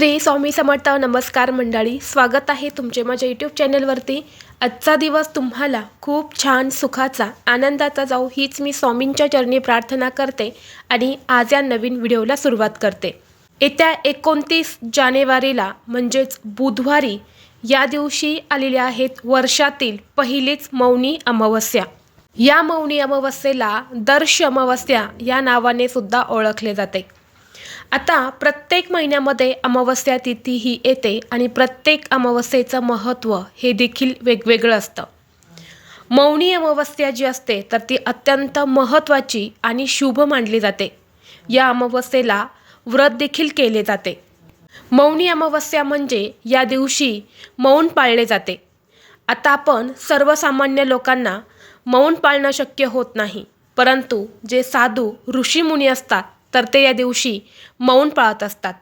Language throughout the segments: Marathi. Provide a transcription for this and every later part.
श्री स्वामी समर्थ नमस्कार मंडळी स्वागत आहे तुमचे माझ्या यूट्यूब चॅनलवरती. आजचा दिवस तुम्हाला खूप छान सुखाचा आनंदाचा जाऊ हीच मी स्वामींच्या चरणी प्रार्थना करते आणि आज या नवीन व्हिडिओला सुरुवात करते. येत्या एकोणतीस जानेवारीला म्हणजेच बुधवारी या दिवशी आलेल्या आहेत वर्षातील पहिलीच मौनी अमावस्या. या मौनी अमावस्येला दर्श अमावस्या या नावाने सुद्धा ओळखले जाते. आता प्रत्येक महिन्यामध्ये अमावस्या तिथी ही येते आणि प्रत्येक अमावस्येचं महत्त्व हे देखील वेगवेगळं असतं. मौनी अमावस्या जी असते तर ती अत्यंत महत्त्वाची आणि शुभ मानली जाते. या अमावस्येला व्रत देखील केले जाते. मौनी अमावस्या म्हणजे या दिवशी मौन पाळले जाते. आता आपण सर्वसामान्य लोकांना मौन पाळणं शक्य होत नाही परंतु जे साधू ऋषीमुनी असतात तर ते या दिवशी मौन पाळत असतात.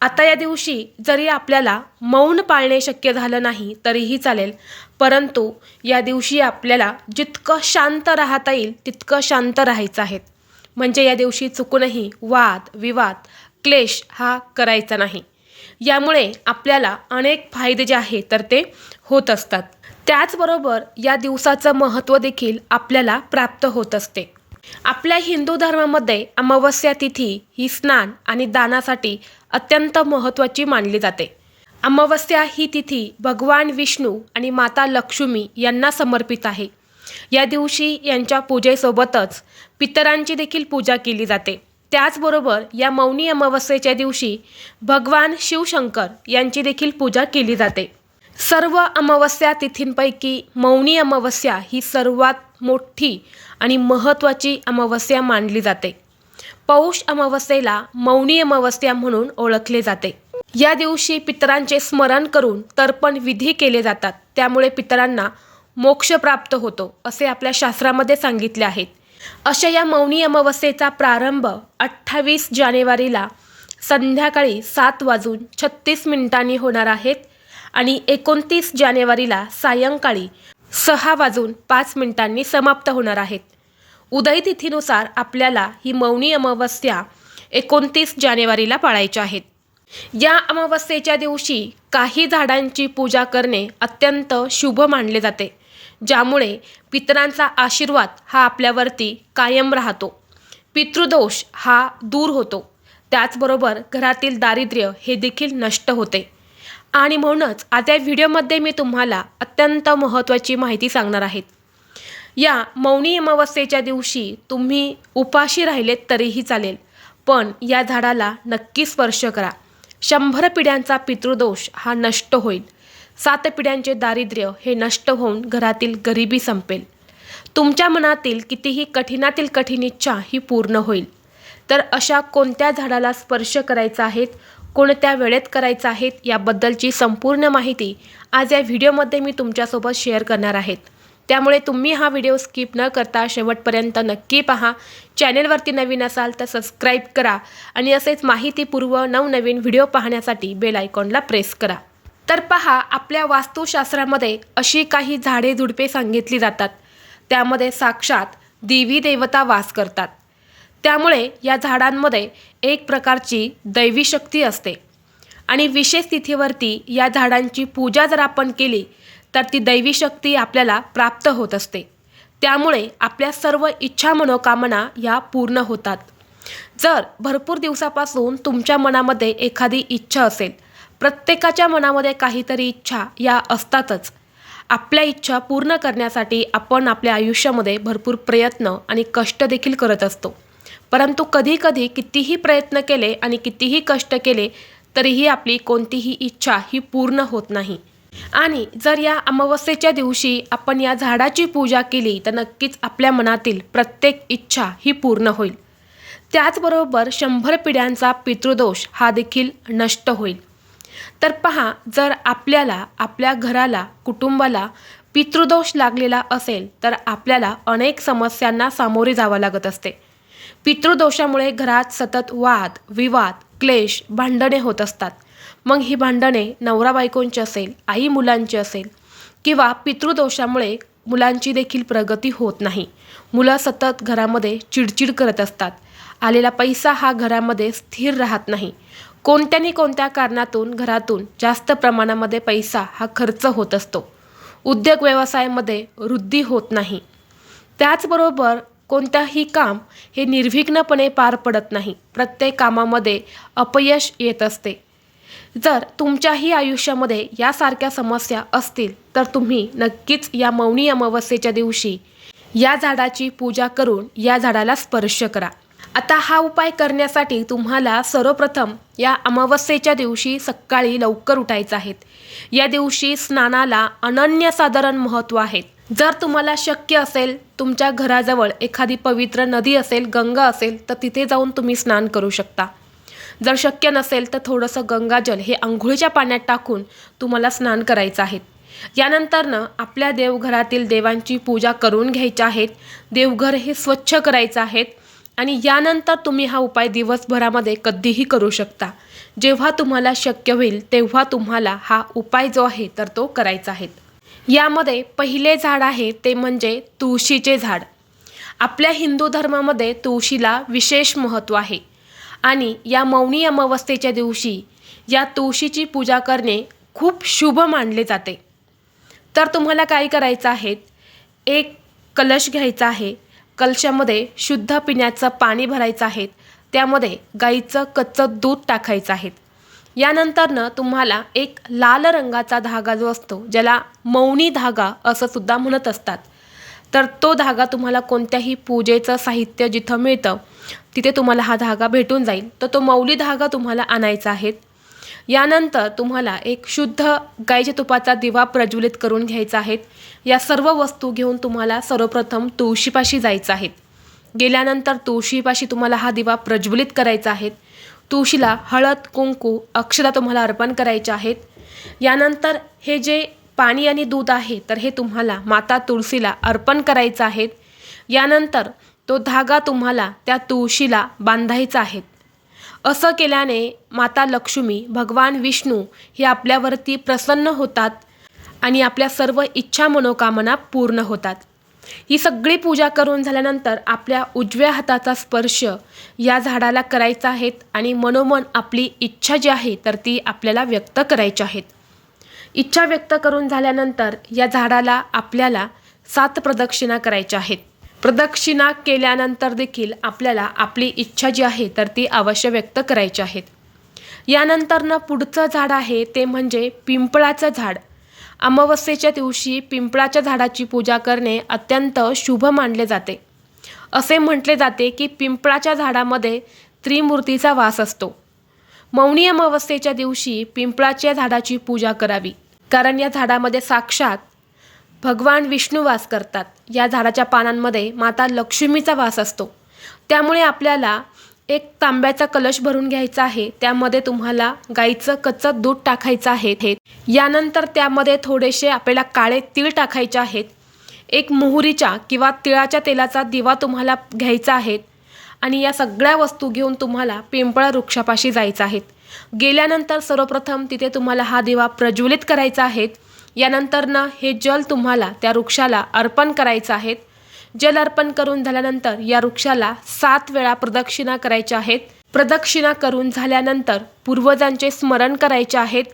आता या दिवशी जरी आपल्याला मौन पाळणे शक्य झालं नाही तरीही चालेल. परंतु या दिवशी आपल्याला जितकं शांत राहता येईल तितकं शांत राहायचं आहे. म्हणजे या दिवशी चुकूनही वाद विवाद क्लेश हा करायचा नाही. यामुळे आपल्याला अनेक फायदे जे आहे तर ते होत असतात. त्याचबरोबर या दिवसाचं महत्त्व देखील आपल्याला प्राप्त होत असते. आपल्या हिंदू धर्मामध्ये अमावस्या तिथी ही स्नान आणि दानासाठी अत्यंत महत्त्वाची मानली जाते. अमावस्या ही तिथी भगवान विष्णू आणि माता लक्ष्मी यांना समर्पित आहे. या दिवशी यांच्या पूजेसोबतच पितरांची देखील पूजा केली जाते. त्याचबरोबर या मौनी अमावस्येच्या दिवशी भगवान शिवशंकर यांची देखील पूजा केली जाते. सर्व अमावस्या तिथींपैकी मौनी अमावस्या ही सर्वात मोठी आणि महत्त्वाची अमावस्या मानली जाते. पौष अमावस्येला मौनी अमावस्या म्हणून ओळखले जाते. या दिवशी पितरांचे स्मरण करून तर्पण विधी केले जातात. त्यामुळे पितरांना मोक्ष प्राप्त होतो असे आपल्या शास्त्रामध्ये सांगितले आहेत अशा या मौनी अमावस्येचा प्रारंभ अठ्ठावीस जानेवारीला संध्याकाळी सात वाजून छत्तीस मिनिटांनी होणार आहेत आणि एकोणतीस जानेवारीला सायंकाळी सहा वाजून पाच मिनिटांनी समाप्त होणार आहेत. उदय तिथीनुसार आपल्याला ही मौनी अमावस्या एकोणतीस जानेवारीला पाळायच्या आहेत. या अमावस्येच्या दिवशी काही झाडांची पूजा करणे अत्यंत शुभ मानले जाते ज्यामुळे पितरांचा आशीर्वाद हा आपल्यावरती कायम राहतो. पितृदोष हा दूर होतो. त्याचबरोबर घरातील दारिद्र्य हे देखील नष्ट होते. आणि म्हणूनच आज या व्हिडिओमध्ये मी तुम्हाला अत्यंत महत्त्वाची माहिती सांगणार आहेत या मौनी अमावस्येच्या दिवशी तुम्ही उपाशी राहिलेत तरीही चालेल पण या झाडाला नक्की स्पर्श करा. शंभर पिढ्यांचा पितृदोष हा नष्ट होईल. सात पिढ्यांचे दारिद्र्य हे नष्ट होऊन घरातील गरिबी संपेल. तुमच्या मनातील कितीही कठीणातील कठीण इच्छा ही पूर्ण होईल. तर अशा कोणत्या झाडाला स्पर्श करायचा आहेत कोणत्या वेळेत करायचं आहेत याबद्दलची संपूर्ण माहिती आज या व्हिडिओमध्ये मी तुमच्यासोबत शेअर करणार आहेत. त्यामुळे तुम्ही हा व्हिडिओ स्किप न करता शेवटपर्यंत नक्की पहा. चॅनेलवरती नवीन असाल तर सबस्क्राईब करा आणि असेच माहितीपूर्व नवनवीन व्हिडिओ पाहण्यासाठी बेल आयकॉनला प्रेस करा. तर पहा आपल्या वास्तुशास्त्रामध्ये अशी काही झाडे झुडपे सांगितली जातात. त्यामध्ये साक्षात देवी देवता वास करतात. त्यामुळे या झाडांमध्ये एक प्रकारची दैवी शक्ती असते. आणि विशेष तिथीवरती या झाडांची पूजा जर आपण केली तर ती दैवी शक्ती आपल्याला प्राप्त होत असते. त्यामुळे आपल्या सर्व इच्छा मनोकामना या पूर्ण होतात. जर भरपूर दिवसापासून तुमच्या मनामध्ये एखादी इच्छा असेल प्रत्येकाच्या मनामध्ये काहीतरी इच्छा या असतातच. आपल्या इच्छा पूर्ण करण्यासाठी आपण आपल्या आयुष्यामध्ये भरपूर प्रयत्न आणि कष्ट देखील करत असतो. परंतु कधीकधी कितीही प्रयत्न केले आणि कितीही कष्ट केले तरीही आपली कोणतीही इच्छा ही पूर्ण होत नाही. आणि जर या अमावस्येच्या दिवशी आपण या झाडाची पूजा केली तर नक्कीच आपल्या मनातील प्रत्येक इच्छा ही पूर्ण होईल. त्याचबरोबर शंभर पिढ्यांचा पितृदोष हा देखील नष्ट होईल. तर पहा जर आपल्याला आपल्या घराला कुटुंबाला पितृदोष लागलेला असेल तर आपल्याला अनेक समस्यांना सामोरे जावं लागत असते. पितृदोषामुळे घरात सतत वाद विवाद क्लेश भांडणे होत असतात. मग ही भांडणे नवरा बायकोंची असेल आई मुलांची असेल किंवा पितृदोषामुळे मुलांची देखील प्रगती होत नाही. मुलं सतत घरामध्ये चिडचिड करत असतात. आलेला पैसा हा घरामध्ये स्थिर राहत नाही. कोणत्यानी कोणत्या कारणातून घरातून जास्त प्रमाणामध्ये पैसा हा खर्च होत असतो? उद्योग व्यवसायामध्ये वृद्धी होत नाही. त्याचबरोबर कोणताही काम हे निर्विघ्नपणे पार पडत नाही. प्रत्येक कामामध्ये अपयश येत असते. जर तुमच्याही आयुष्यामध्ये यासारख्या समस्या असतील तर तुम्ही नक्कीच या मौनी अमावस्येच्या दिवशी या झाडाची पूजा करून या झाडाला स्पर्श करा. आता हा उपाय करण्यासाठी तुम्हाला सर्वप्रथम या अमावस्येच्या दिवशी सकाळी लवकर उठायचं आहेत. या दिवशी स्नानाला अनन्यसाधारण महत्त्व आहे. जर तुम्हाला शक्य असेल तुमच्या घराजवळ एखादी पवित्र नदी असेल गंगा असेल तर तिथे जाऊन तुम्ही स्नान करू शकता. जर शक्य नसेल तर थोडंसं गंगाजल हे आंघोळीच्या पाण्यात टाकून तुम्हाला स्नान करायचं आहे. यानंतरनं आपल्या देवघरातील देवांची पूजा करून घ्यायच्या आहेत. देवघर हे स्वच्छ करायचं आहेत. आणि यानंतर तुम्ही हा उपाय दिवसभरामध्ये कधीही करू शकता. जेव्हा तुम्हाला शक्य होईल तेव्हा तुम्हाला हा उपाय जो आहे तर तो करायचा आहे. यामध्ये पहिले झाड आहे ते म्हणजे तुळशीचे झाड. आपल्या हिंदू धर्मामध्ये तुळशीला विशेष महत्त्व आहे. आणि या मौनी अमावस्येच्या दिवशी या तुळशीची पूजा करणे खूप शुभ मानले जाते. तर तुम्हाला काय करायचं आहे? एक कलश घ्यायचा आहे. कलशामध्ये शुद्ध पिण्याचं पाणी भरायचं आहे. त्यामध्ये गाईचं कच्चं दूध टाकायचं आहे. यानंतरनं तुम्हाला एक लाल रंगाचा धागा जो असतो ज्याला मौनी धागा असं सुद्धा म्हणत असतात. तर तो धागा तुम्हाला कोणत्याही पूजेचं साहित्य जिथं मिळतं तिथे तुम्हाला हा धागा भेटून जाईल. तर तो मौली धागा तुम्हाला आणायचा आहे. यानंतर तुम्हाला एक शुद्ध गाईच्या तुपाचा दिवा प्रज्वलित करून घ्यायचा आहे. या सर्व वस्तू घेऊन तुम्हाला सर्वप्रथम तुळशीपाशी जायचं आहे. गेल्यानंतर तुळशीपाशी तुम्हाला हा दिवा प्रज्वलित करायचा आहे. तुळशीला हळद कुंकू अक्षदा तुम्हाला अर्पण करायचे आहेत. यानंतर हे जे पाणी आणि दूध आहे तर हे तुम्हाला माता तुळशीला अर्पण करायचं आहेत. यानंतर तो धागा तुम्हाला त्या तुळशीला बांधायचा आहे. असं केल्याने माता लक्ष्मी भगवान विष्णू हे आपल्यावरती प्रसन्न होतात आणि आपल्या सर्व इच्छा मनोकामना पूर्ण होतात. ही सगळी पूजा करून झाल्यानंतर आपल्या उजव्या हाताचा स्पर्श या झाडाला करायचा आहेत आणि मनोमन आपली इच्छा जी आहे तर ती आपल्याला व्यक्त करायची आहेत. इच्छा व्यक्त करून झाल्यानंतर या झाडाला आपल्याला सात प्रदक्षिणा करायच्या आहेत. प्रदक्षिणा केल्यानंतर देखील आपल्याला आपली इच्छा जी आहे तर ती अवश्य व्यक्त करायची आहेत. यानंतरनं पुढचं झाड आहे ते म्हणजे पिंपळाचं झाड. अमावस्येच्या दिवशी पिंपळाच्या झाडाची पूजा करणे अत्यंत शुभ मानले जाते. असे म्हटले जाते की पिंपळाच्या झाडामध्ये त्रिमूर्तीचा वास असतो. मौनी अमावस्येच्या दिवशी पिंपळाच्या झाडाची पूजा करावी कारण या झाडामध्ये साक्षात भगवान विष्णू वास करतात. या झाडाच्या पानांमध्ये माता लक्ष्मीचा वास असतो. त्यामुळे आपल्याला एक तांब्याचा कलश भरून घ्यायचा आहे. त्यामध्ये तुम्हाला गाईचं कच्चं दूध टाकायचं आहे. हे यानंतर त्यामध्ये थोडेसे आपल्याला काळे तीळ टाकायचे आहेत. एक मोहरीच्या किंवा तिळाच्या तेलाचा दिवा तुम्हाला घ्यायचा आहे. आणि या सगळ्या वस्तू घेऊन तुम्हाला पिंपळ वृक्षापाशी जायचं आहे. गेल्यानंतर सर्वप्रथम तिथे तुम्हाला हा दिवा प्रज्वलित करायचा आहे. यानंतरनं हे जल तुम्हाला त्या वृक्षाला अर्पण करायचं आहे. जल अर्पण करून झाल्यानंतर या वृक्षाला सात वेळा प्रदक्षिणा करायच्या आहेत. प्रदक्षिणा करून झाल्यानंतर पूर्वजांचे स्मरण करायचे आहेत.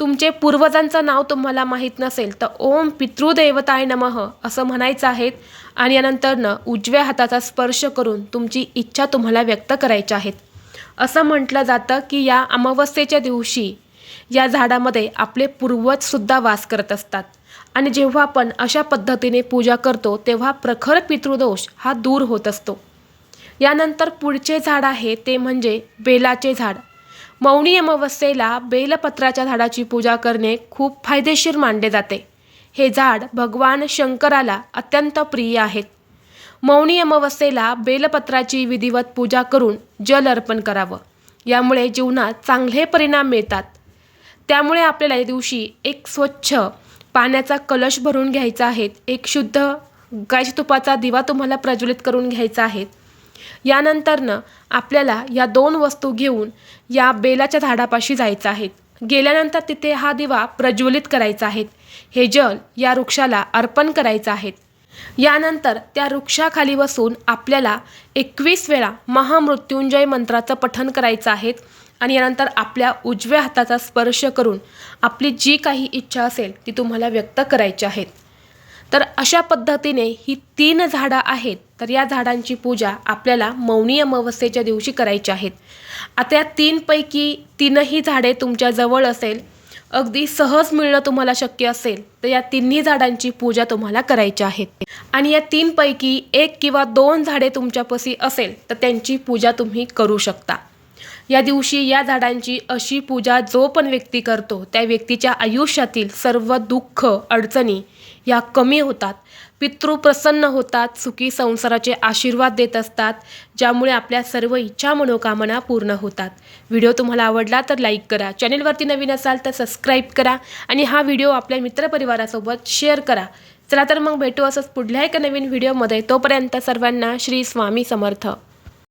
तुमचे पूर्वजांचं नाव तुम्हाला माहीत नसेल तर ओम पितृदेवताय नमः असं म्हणायचं आहे आणि यानंतरनं उजव्या हाताचा स्पर्श करून तुमची इच्छा तुम्हाला व्यक्त करायच्या आहेत. असं म्हटलं जातं की या अमावस्येच्या दिवशी या झाडामध्ये आपले पूर्वजसुद्धा वास करत असतात. आणि जेव्हा आपण अशा पद्धतीने पूजा करतो तेव्हा प्रखर पितृदोष हा दूर होत असतो. यानंतर पुढचे झाड आहे ते म्हणजे बेलाचे झाड. मौनी अमावस्येला बेलपत्राच्या झाडाची पूजा करणे खूप फायदेशीर मानले जाते. हे झाड भगवान शंकराला अत्यंत प्रिय आहेत मौनी अमावस्येला बेलपत्राची विधिवत पूजा करून जल अर्पण करावं. यामुळे जीवनात चांगले परिणाम मिळतात. त्यामुळे आपल्याला या दिवशी एक स्वच्छ पाण्याचा कलश भरून घ्यायचा आहे. एक शुद्ध गायच्या तुपाचा दिवा तुम्हाला प्रज्वलित करून घ्यायचा आहे. यानंतरनं आपल्याला या दोन वस्तू घेऊन या बेलाच्या झाडापाशी जायचं आहे. गेल्यानंतर तिथे हा दिवा प्रज्वलित करायचा आहे. हे जल या वृक्षाला अर्पण करायचं आहे. यानंतर त्या वृक्षाखाली बसून आपल्याला एकवीस वेळा महामृत्युंजय मंत्राचं पठण करायचं आहे. आणि यानंतर आपल्या उजव्या हाताचा स्पर्श करून आपली जी काही इच्छा असेल ती तुम्हाला व्यक्त करायची आहेत. तर अशा पद्धतीने ही तीन झाडं आहेत तर या झाडांची पूजा आपल्याला मौनी अमावस्येच्या दिवशी करायची आहेत. आता या तीनपैकी तीनही झाडे तुमच्या जवळ असेल अगदी सहज मिळणं तुम्हाला शक्य असेल तर या तिन्ही झाडांची पूजा तुम्हाला करायची आहे आणि या तीनपैकी एक किंवा दोन झाडे तुमच्यापाशी असेल तर त्यांची पूजा तुम्ही करू शकता. या दिवशी या झाडांची अशी पूजा जो पण व्यक्ती करतो त्या व्यक्तीच्या आयुष्यातील सर्व दुःख अडचणी या कमी होतात. पितृ प्रसन्न होतात सुखी संसाराचे आशीर्वाद देत असतात ज्यामुळे आपल्या सर्व इच्छा मनोकामना पूर्ण होतात. व्हिडिओ तुम्हाला आवडला तर लाईक करा चॅनेलवरती नवीन असाल तर सबस्क्राईब करा आणि हा व्हिडिओ आपल्या मित्रपरिवारासोबत शेअर करा. चला तर मग भेटू असंच पुढल्या एका नवीन व्हिडिओमध्ये. तोपर्यंत सर्वांना श्री स्वामी समर्थ.